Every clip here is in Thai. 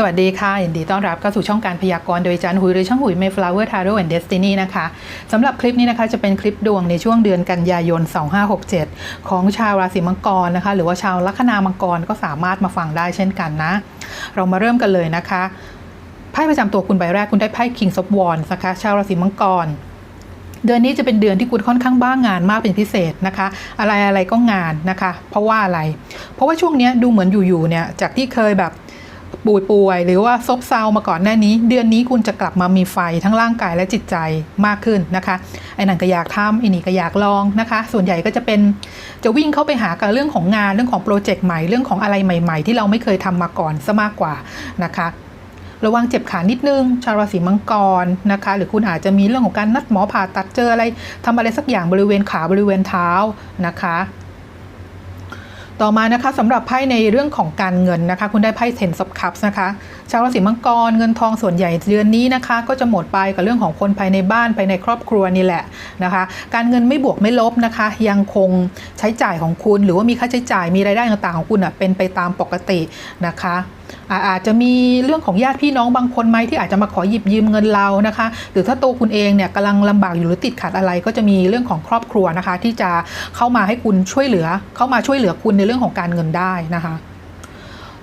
สวัสดีค่ะยินดีต้อนรับเข้าสู่ช่องการพยากรณ์โดยจารย์หุยหรือช่องหุย Mayflower Tarot and Destiny นะคะสำหรับคลิปนี้นะคะจะเป็นคลิปดวงในช่วงเดือนกันยายน 2567 ของชาวราศีมังกรนะคะ หรือว่าชาวลัคนามังกรก็สามารถมาฟังได้เช่นกันนะ เรามาเริ่มกันเลยนะคะไพ่ประจำตัวคุณใบแรกคุณได้ไพ่ King of Wands นะคะชาวราศีมังกรเดือนนี้จะเป็นเดือนที่คุณค่อนข้างบ้างงานมากเป็นพิเศษนะคะ อะไรอะไรก็งานนะคะ เพราะว่าอะไร เพราะว่าช่วงนี้ดูเหมือนอยู่ๆเนี่ยจากที่เคยแบบ ป่วยป่วยๆหรือว่าซบเซามาก่อนหน้านี้ เดือนนี้คุณจะกลับมามีไฟทั้งร่างกายและจิตใจมากขึ้นนะคะไอ้นั่นก็อยากทำไอ้นี่ก็อยากลองนะคะ ส่วนใหญ่ก็จะเป็นจะวิ่งเข้าไปหากับเรื่องของงานเรื่องของโปรเจกต์ใหม่เรื่องของอะไรใหม่ ๆ ที่เราไม่เคยทำมาก่อนซะมากกว่านะคะระวังเจ็บขานิดนึง ชาวราศีมังกรนะคะ หรือคุณอาจจะมีเรื่องของการนัดหมอผ่าตัดเจออะไรทำอะไรสักอย่างบริเวณขาบริเวณเท้านะคะ ต่อมานะคะสำหรับไพ่ในเรื่องของการเงินนะคะ คุณได้ไพ่ Ten of Cups นะคะชาวราศีมังกรเงินทองส่วนใหญ่เดือนนี้นะคะ ก็จะหมดไปกับเรื่องของคนภายในบ้านภายในครอบครัวนี่แหละนะคะ การเงินไม่บวกไม่ลบนะคะ ยังคงใช้จ่ายของคุณ หรือว่ามีค่าใช้จ่ายมีรายได้ต่างๆของคุณอะเป็นไปตามปกตินะคะ อาอาจจะมีเรื่องของญาติพี่น้องบางคนไหมที่อาจจะมาขอหยิบยืมเงินเรานะคะ หรือถ้าตัวคุณเองเนี่ยกำลังลำบากอยู่หรือติดขัดอะไร ก็จะมีเรื่องของครอบครัวนะคะ ที่จะเข้ามาให้คุณช่วยเหลือ เข้ามาช่วยเหลือคุณในเรื่องของการเงินได้นะคะ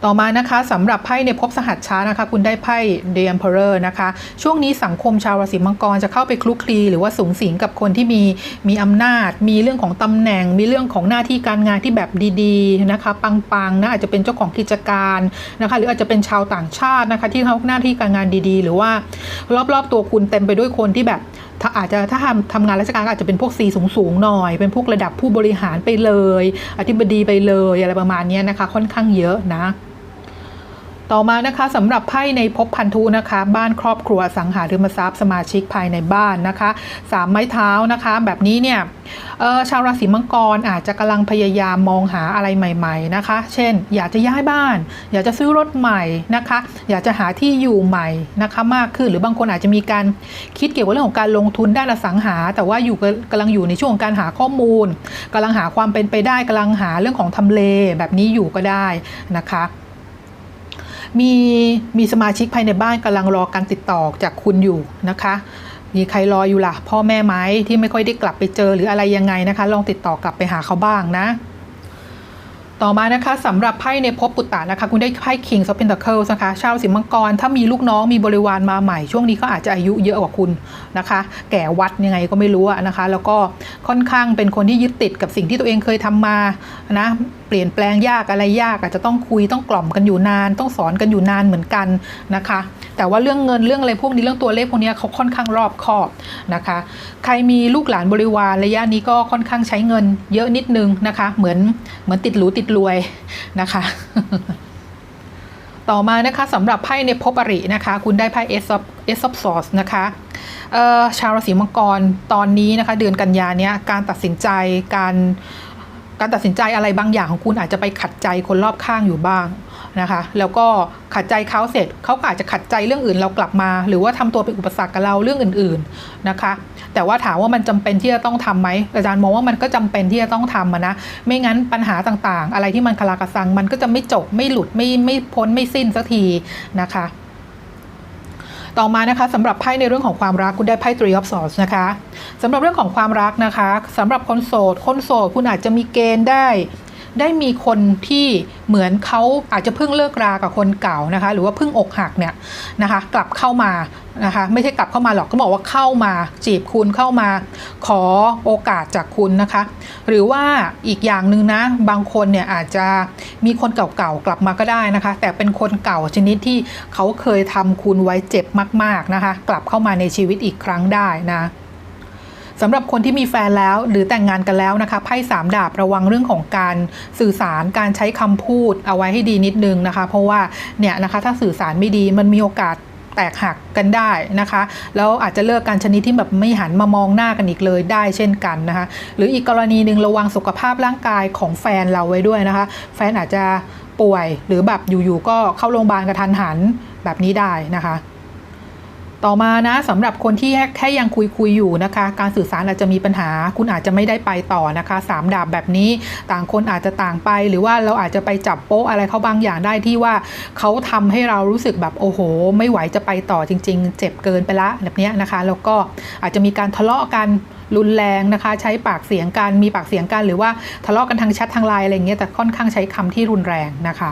ต่อมานะคะสำหรับไพ่ในภพสหัสช้านะคะ คุณได้ไพ่ The Emperor นะคะ ช่วงนี้สังคมชาวราศีมังกรจะเข้าไปคลุกคลี หรือว่าสูงสิงกับคนที่มีมีอำนาจ มีเรื่องของตำแหน่ง มีเรื่องของหน้าที่การงานที่แบบดีๆนะคะ ปังๆนะอาจจะเป็นเจ้าของกิจการนะคะ หรืออาจจะเป็นชาวต่างชาตินะคะ ที่เขาหน้าที่การงานดีๆ หรือว่ารอบๆตัวคุณเต็มไปด้วยคนที่แบบถ้าอาจจะถ้าทำทำงานราชการก็อาจจะเป็นพวกซีสูงสูงๆหน่อย เป็นพวกระดับผู้บริหารไปเลย อธิบดีไปเลยอะไรประมาณนี้นะคะ ค่อนข้างเยอะนะ ต่อมานะคะสำหรับไพ่ในภพพันธุนะคะ บ้านครอบครัวสังหาริมทรัพย์สมาชิกภายในบ้านนะคะสามไม้เท้านะคะ แบบนี้เนี่ยชาวราศีมังกรอาจจะกำลังพยายามมองหาอะไรใหม่ ๆนะคะ เช่น อยากจะย้ายบ้าน อยากจะซื้อรถใหม่นะคะ อยากจะหาที่อยู่ใหม่นะคะมากขึ้นหรือบางคนอาจจะมีการคิดเกี่ยวกับเรื่องของการลงทุนด้านอสังหา แต่ว่าอยู่กำลังอยู่ในช่วงของการหาข้อมูลกำลังหาความเป็นไปได้กำลังหาเรื่องของทำเลแบบนี้อยู่ก็ได้นะคะ มีมีสมาชิกภายในบ้านกำลังรอการติดต่อจากคุณอยู่นะคะ มีใครรออยู่ล่ะ พ่อแม่ไหมที่ไม่ค่อยได้กลับไปเจอหรืออะไรยังไงนะคะ ลองติดต่อกลับไปหาเขาบ้างนะต่อมานะคะสำหรับไพ่ในภพปุตตะนะคะ คุณได้ไพ่ King of Pentacles นะคะ ชาวสิมังกร ถ้ามีลูกน้องมีบริวารมาใหม่ ช่วงนี้ก็อาจจะอายุเยอะกว่าคุณนะคะ แก่วัดยังไงก็ไม่รู้นะคะ แล้วก็ค่อนข้างเป็นคนที่ยึดติดกับสิ่งที่ตัวเองเคยทำมานะ เปลี่ยนแปลงยากอะไรยากอาจจะต้องคุยต้องกล่อมกันอยู่นาน ต้องสอนกันอยู่นานเหมือนกันนะคะ แต่ว่าเรื่องเงินเรื่องอะไรพวกนี้เรื่องตัวเลขพวกนี้เขาค่อนข้างรอบคอบนะคะ ใครมีลูกหลานบริวารระยะนี้ก็ค่อนข้างใช้เงินเยอะนิดนึงนะคะ เหมือนเหมือนติดหรูติดรวยนะคะต่อมานะคะสำหรับไพ่ในภพอรินะคะ คุณได้ไพ่ Ace of Ace of Swords นะคะเอ่อชาวราศีมังกรตอนนี้นะคะ เดือนกันยาเนี้ยการตัดสินใจการ การตัดสินใจอะไรบางอย่างของคุณอาจจะไปขัดใจคนรอบข้างอยู่บ้างนะคะ แล้วก็ขัดใจเขาเสร็จเขาอาจจะขัดใจเรื่องอื่นเรากลับมา หรือว่าทำตัวเป็นอุปสรรคกับเราเรื่องอื่นๆนะคะ แต่ว่าถามว่ามันจำเป็นที่จะต้องทำไหมอาจารย์มองว่ามันก็จำเป็นที่จะต้องทำนะ ไม่งั้นปัญหาต่างๆ อะไรที่มันคลากระซังมันก็จะไม่จบไม่หลุดไม่ไม่พ้นไม่สิ้นสักทีนะคะ ต่อมานะคะสำหรับไพ่ในเรื่องของความรักคุณได้ไพ่ Three of Swords นะคะสำหรับเรื่องของความรักนะคะสำหรับคนโสดคนโสดคุณอาจจะมีเกณฑ์ได้ ได้มีคนที่เหมือนเขาอาจจะเพิ่งเลิกรากับคนเก่านะคะ หรือว่าเพิ่งอกหักเนี่ยนะคะ กลับเข้ามานะคะไม่ใช่กลับเข้ามาหรอกก็บอกว่าเข้ามาจีบคุณเข้ามา ขอโอกาสจากคุณนะคะ หรือว่าอีกอย่างหนึ่งนะบางคนเนี่ยอาจจะมีคนเก่าๆกลับมาก็ได้นะคะ แต่เป็นคนเก่าชนิดที่เขาเคยทำคุณไว้เจ็บมาก ๆนะคะ กลับเข้ามาในชีวิตอีกครั้งได้นะ สำหรับคนที่มีแฟนแล้วหรือแต่งงานกันแล้วนะคะไพ่สามดาบระวังเรื่องของการสื่อสารการใช้คำพูดเอาไว้ให้ดีนิดนึงนะคะ เพราะว่าเนี่ยนะคะถ้าสื่อสารไม่ดีมันมีโอกาสแตกหักกันได้นะคะ แล้วอาจจะเลิกกันชนิดที่แบบไม่หันมามองหน้ากันอีกเลยได้เช่นกันนะคะ หรืออีกกรณีหนึ่งระวังสุขภาพร่างกายของแฟนเราไว้ด้วยนะคะ แฟนอาจจะป่วยหรือแบบอยู่ๆก็เข้าโรงพยาบาลกระทันหันแบบนี้ได้นะคะ ต่อมานะสำหรับคนที่แค่ยังคุยคุยอยู่นะคะ การสื่อสารอาจจะมีปัญหา คุณอาจจะไม่ได้ไปต่อนะคะสามดาบแบบนี้ต่างคนอาจจะต่างไป หรือว่าเราอาจจะไปจับโป๊ะอะไรเขาบางอย่างได้ที่ว่าเขาทำให้เรารู้สึกแบบโอ้โห ไม่ไหวจะไปต่อจริง ๆ เจ็บเกินไปละแบบนี้นะคะ แล้วก็อาจจะมีการทะเลาะกันรุนแรงนะคะ ใช้ปากเสียงกันมีปากเสียงกันหรือว่าทะเลาะกันทางแชททางไลน์อะไรเงี้ยแต่ค่อนข้างใช้คำที่รุนแรงนะคะ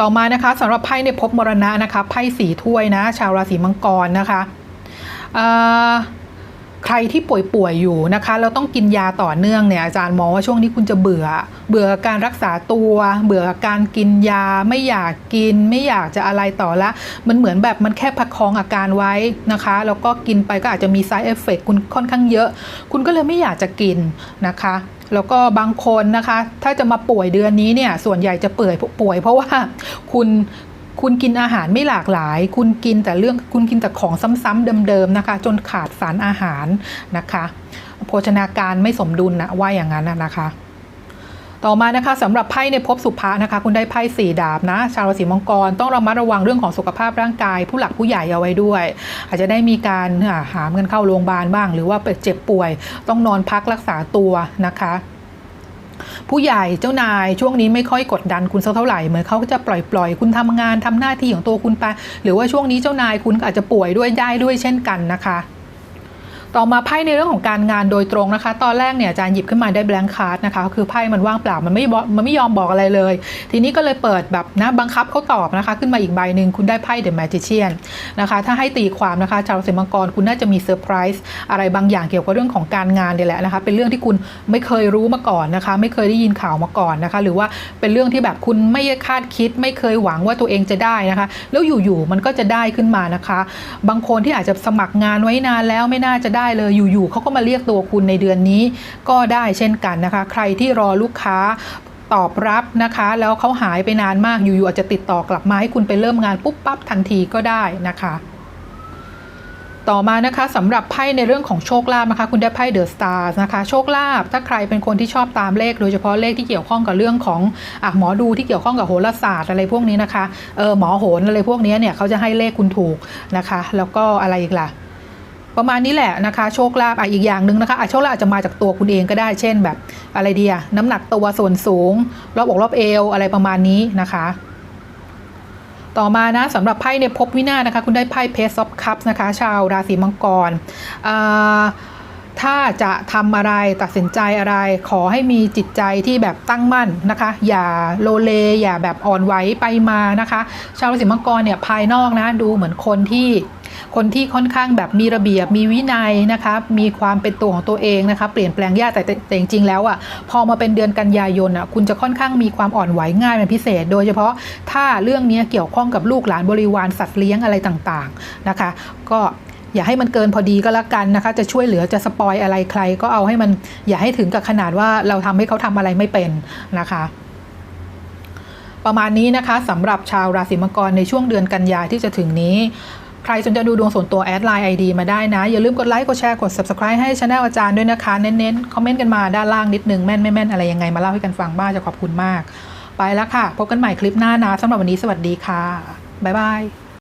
ต่อมานะคะสำหรับไพ่ในภพมรณะนะคะไพ่สีถ้วยนะ ชาวราศีมังกรนะคะ ใครที่ป่วยๆอยู่นะคะเราต้องกินยาต่อเนื่องเนี่ยอาจารย์มองว่าช่วงนี้คุณจะเบื่อ เบื่อการรักษาตัว เบื่อการกินยาไม่อยากกิน ไม่อยากจะอะไรต่อละ มันเหมือนแบบมันแค่ประคองอาการไว้นะคะแล้วก็กินไปก็อาจจะมี side effect คุณค่อนข้างเยอะ คุณก็เลยไม่อยากจะกินนะคะแล้วก็บางคนนะคะ ถ้าจะมาป่วยเดือนนี้เนี่ยส่วนใหญ่จะเปื่อยป่วย เพราะว่าคุณ คุณกินอาหารไม่หลากหลาย คุณกินแต่เรื่องคุณกินแต่ของซ้ำๆเดิมๆนะคะ จนขาดสารอาหารนะคะโภชนาการไม่สมดุลนะว่าอย่างนั้นนะคะต่อมานะคะสำหรับไพ่ในภพสุภะนะคะ คุณได้ไพ่สี่ดาบนะ ชาวราศีมังกรต้องระมัดระวังเรื่องของสุขภาพร่างกาย ผู้หลักผู้ใหญ่เอาไว้ด้วย อาจจะได้มีการอ่าหามเงินเข้าโรงพยาบาลบ้าง หรือว่าไปเจ็บป่วย ต้องนอนพักรักษาตัวนะคะ ผู้ใหญ่เจ้านายช่วงนี้ไม่ค่อยกดดันคุณสักเท่าไหร่เหมือนเขาก็จะปล่อยปล่อยๆคุณทำงานทำหน้าที่ของตัวคุณไปหรือว่าช่วงนี้เจ้านายคุณอาจจะป่วยด้วยได้ด้วยเช่นกันนะคะ ต่อมาไพ่ในเรื่องของการงานโดยตรงนะคะ ตอนแรกเนี่ยอาจารย์หยิบขึ้นมาได้ blank card นะคะ คือไพ่มันว่างเปล่า มันไม่บอกมันไม่ยอมบอกอะไรเลย ทีนี้ก็เลยเปิดแบบนะบังคับเขาตอบนะคะ ขึ้นมาอีกใบหนึ่งคุณได้ไพ่ the magician นะคะ ถ้าให้ตีความนะคะ ชาวราศีมังกรคุณน่าจะมีเซอร์ไพรส์อะไรบางอย่างเกี่ยวกับเรื่องของการงานเนี่ยแหละนะคะ เป็นเรื่องที่คุณไม่เคยรู้มาก่อนนะคะ ไม่เคยได้ยินข่าวมาก่อนนะคะ หรือว่าเป็นเรื่องที่แบบคุณไม่คาดคิด ไม่เคยหวังว่าตัวเองจะได้นะคะ แล้วอยู่ๆมันก็จะได้ขึ้นมานะคะ บางคนที่อาจจะสมัครงานไว้นานแล้วไม่น่าจะได้ได้เลยอยู่ๆเขาก็มาเรียกตัวคุณในเดือนนี้ ก็ได้เช่นกันนะคะ ใครที่รอลูกค้าตอบรับนะคะ แล้วเขาหายไปนานมากอยู่ๆอาจจะติดต่อกลับมาให้คุณไปเริ่มงานปุ๊บปั๊บทันทีก็ได้นะคะต่อมานะคะสำหรับไพ่ในเรื่องของโชคลาภนะคะ คุณได้ไพ่เดอะสตาร์นะคะ โชคลาภถ้าใครเป็นคนที่ชอบตามเลข โดยเฉพาะเลขที่เกี่ยวข้องกับเรื่องของอหมอดูที่เกี่ยวข้องกับโหราศาสตร์อะไรพวกนี้นะคะเออหมอโหนอะไรพวกนี้เนี่ยเขาจะให้เลขคุณถูกนะคะ แล้วก็อะไรอีกล่ะ ประมาณนี้แหละนะคะ โชคลาภอะอีกอย่างหนึ่งนะคะอะโชคลาภอาจจะมาจากตัวคุณเองก็ได้ เช่นแบบอะไรเดีอะน้ำหนักตัวส่วนสูง รอบอกรอบเอวอะไรประมาณนี้นะคะ ต่อมานะสำหรับไพ่ในภพวินาศนะคะ คุณได้ไพ่เพสซอฟคัพนะคะ ชาวราศีมังกรอ่าถ้าจะทำอะไรตัดสินใจอะไร ขอให้มีจิตใจที่แบบตั้งมั่นนะคะ อย่าโลเลอย่าแบบอ่อนไหวไปมานะคะ ชาวราศีมังกรเนี่ยภายนอกนะดูเหมือนคนที่ คนที่ค่อนข้างแบบมีระเบียบมีวินัยนะคะมีความเป็นตัวของตัวเองนะคะเปลี่ยนแปลงยากแต่แต่จริงๆแล้วอะพอมาเป็นเดือนกันยายนอะคุณจะค่อนข้างมีความอ่อนไหวง่ายเป็นพิเศษ โดยเฉพาะถ้าเรื่องนี้เกี่ยวข้องกับลูกหลานบริวารสัตว์เลี้ยงอะไรต่างๆนะคะ ก็อย่าให้มันเกินพอดีก็แล้วกันนะคะ จะช่วยเหลือจะสปอยอะไรใคร ก็เอาให้มันอย่าให้ถึงกับขนาดว่าเราทำให้เขาทำอะไรไม่เป็นนะคะประมาณนี้นะคะสำหรับชาวราศีมังกรในช่วงเดือนกันยาที่จะถึงนี้ ใครสนใจดูดวงส่วนตัวแอดไลน์ไอดีมาได้นะ อย่าลืมกดไลค์กดแชร์กด subscribe ให้ช anel อาจารย์ด้วยนะคะ เน้นๆ คอมเมนต์กันมาด้านล่างนิดนึง แม่นไม่แม่นอะไรยังไงมาเล่าให้กันฟังบ้างจะขอบคุณมาก ไปแล้วค่ะ พบกันใหม่คลิปหน้านะสำหรับวันนี้สวัสดีค่ะบ๊ายบาย